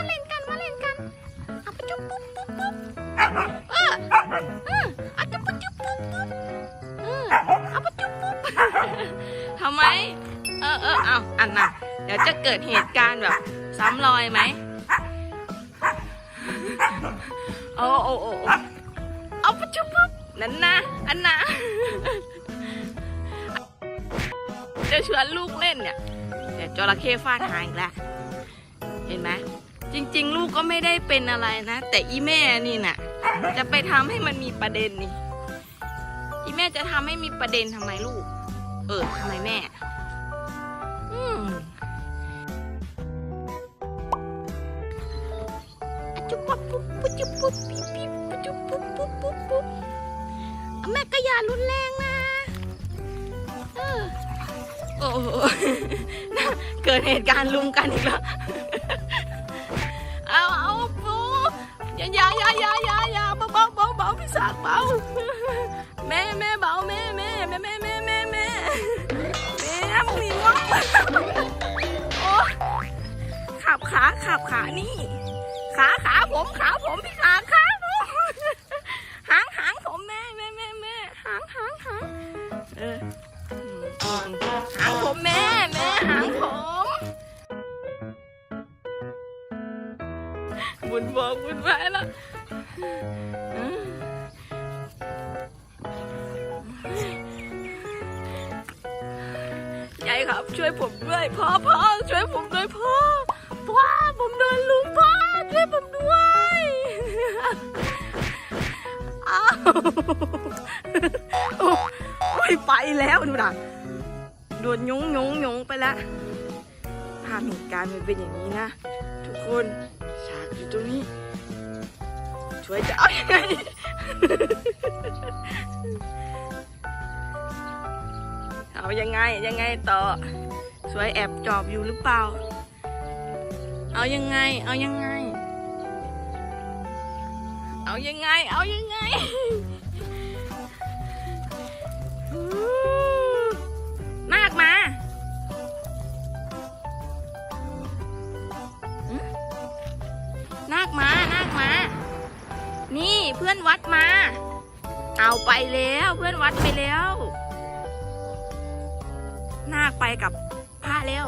มาเล่นกันมาเล่นกันอาไปจุ๊บปุ๊บปุ๊บปุ๊บออเออเอาจุ๊บปุ๊บปุ๊บปุ๊บออเอาไปจุ๊บปุ๊บทำไมเออเออเอาอันน่ะเดี๋ยวจะเกิดเหตุการณ์แบบซ้ำรอยไหมโอ้โอ้เอาปุ๊บปุ๊บนั่นนะอันน่ะจะชวนลูกเล่นเนี่ยเดี๋ยวจระเข้ฟาดหางอีกแล้วเห็นไหม จริง ๆ ลูกก็ไม่ได้เป็นอะไรนะ แต่อีแม่นี่น่ะ จะไปทำให้มันมีประเด็นนี่อีแม่จะทำให้มีประเด็นทำไมลูก เออทำไมแม่ อืมจุ๊บปุ๊บปุ๊บปุ๊บจุ๊บปุ๊บปิ๊บปิ๊บปุ๊บจุ๊บปุ๊บปุ๊บปุ๊บปุ๊บแม่ก็อย่ารุนแรงนะเออโอ้โหเกิดเหตุการณ์ลุมกันอีกแล้ว เบาแม่แม่เบาแม่แม่แม่แม่แม่แม่แม่แม่มึงมีง่วงโอ้ขับขาขับขานี่ ขาขาผมขาผมพี่ขาขาหางหางผมแม่แม่แม่แม่หางหางหางเออหางผมแม่แม่หางผมบุญบอกบุญไว้แล้ว อืมยายครับ ช่วยผมด้วยพ่อพ่อช่วยผมด้วยพ่อพ่อผมโดนลุมพ่อช่วยผมด้วยอ้าวโอ้ยไปแล้วดูนะโดนยงยงยงไปแล้วภาพเหตุการณ์มันเป็นอย่างนี้นะ ทุกคนฉากอยู่ตรงนี้ ช่วยจะเอายังไง เอายังไงยังไงต่อ สวยแอบจอบอยู่หรือเปล่า เอายังไง เอายังไง เอายังไง เอายังไงอู้นาคมานาคมานาคมา นี่เพื่อนวัดมา เอาไปแล้วเพื่อนวัดไปแล้ว นาคไปกับพระแล้ว